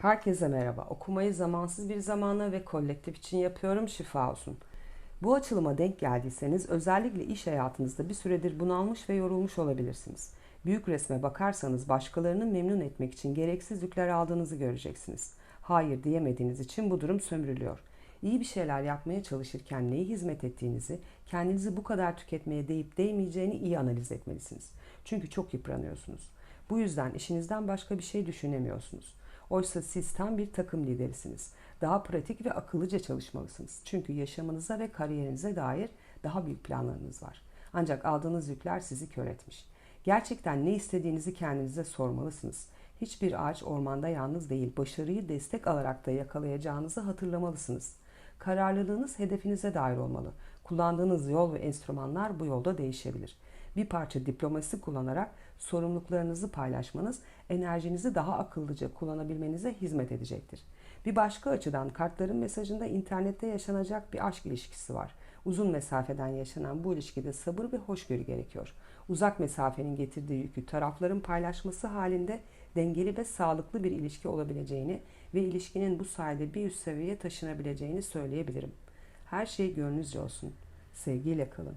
Herkese merhaba. Okumayı zamansız bir zamana ve kolektif için yapıyorum. Şifa olsun. Bu açılıma denk geldiyseniz özellikle iş hayatınızda bir süredir bunalmış ve yorulmuş olabilirsiniz. Büyük resme bakarsanız başkalarını memnun etmek için gereksiz yükler aldığınızı göreceksiniz. Hayır diyemediğiniz için bu durum sömürülüyor. İyi bir şeyler yapmaya çalışırken neye hizmet ettiğinizi, kendinizi bu kadar tüketmeye değip değmeyeceğini iyi analiz etmelisiniz. Çünkü çok yıpranıyorsunuz. Bu yüzden işinizden başka bir şey düşünemiyorsunuz. Oysa siz tam bir takım liderisiniz. Daha pratik ve akıllıca çalışmalısınız. Çünkü yaşamınıza ve kariyerinize dair daha büyük planlarınız var. Ancak aldığınız yükler sizi kör etmiş. Gerçekten ne istediğinizi kendinize sormalısınız. Hiçbir ağaç ormanda yalnız değil. Başarıyı destek alarak da yakalayacağınızı hatırlamalısınız. Kararlılığınız hedefinize dair olmalı. Kullandığınız yol ve enstrümanlar bu yolda değişebilir. Bir parça diplomasi kullanarak sorumluluklarınızı paylaşmanız enerjinizi daha akıllıca kullanabilmenize hizmet edecektir. Bir başka açıdan kartların mesajında internette yaşanacak bir aşk ilişkisi var. Uzun mesafeden yaşanan bu ilişkide sabır ve hoşgörü gerekiyor. Uzak mesafenin getirdiği yükü tarafların paylaşması halinde dengeli ve sağlıklı bir ilişki olabileceğini ve ilişkinin bu sayede bir üst seviyeye taşınabileceğini söyleyebilirim. Her şey gönlünüzce olsun. Sevgiyle kalın.